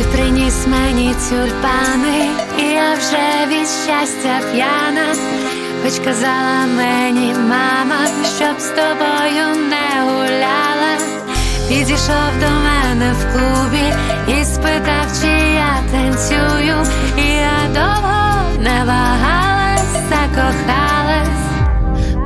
Ось мені тюльпани, і я вже від щастя п'яна. Хоч казала мені мама, щоб з тобою не гуляла. Підійшов до мене в клубі і спитав, чи я танцюю, і я довго не вагалась, закохалась.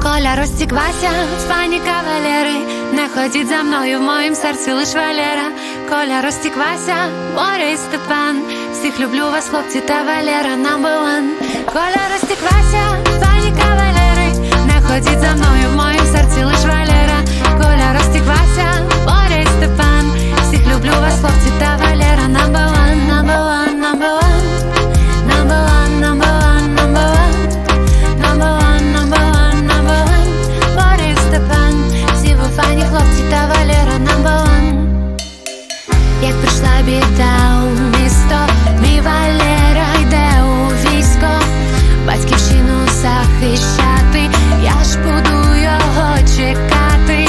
Коля розтіквася, пані кавалери, не ходіть за мною, в моїм серці лиш Валера. Коля розтіквася, море і Степан. Всіх люблю вас, хлопці та Валера, number one. Коля розтіквася, пані прийшла біда у місто, мій Валера йде у військо, батьківщину захищати, я ж буду його чекати,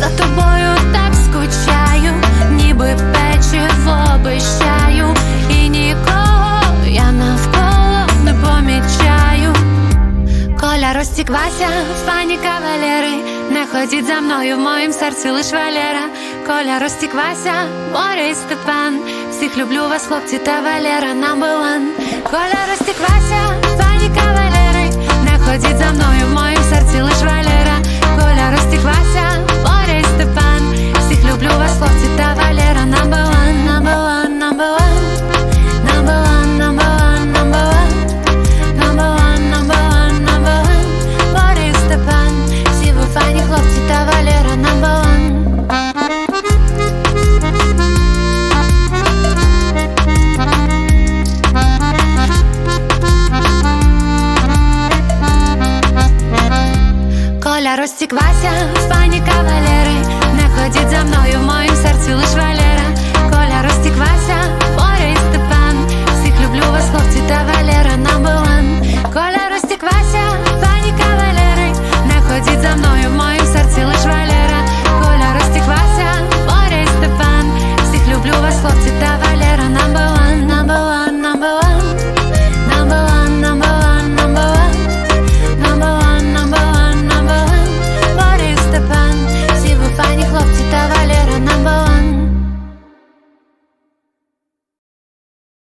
за тобою так скучаю, ніби печиво обещаю, і нікого я навколо не помічаю. Коля розтіквася, пані кавалери, не ходіть за мною, в моїм серці лиш Валера. Коля розтіквася, море і Степан. Всіх люблю вас, хлопці та Валера, number one. Коля розтіквася, пані кавалери, не ходіть за мною, в моїм Коля розтіквася, пані кавалери, не ходіть за мною, в моїм серці лиш Валера.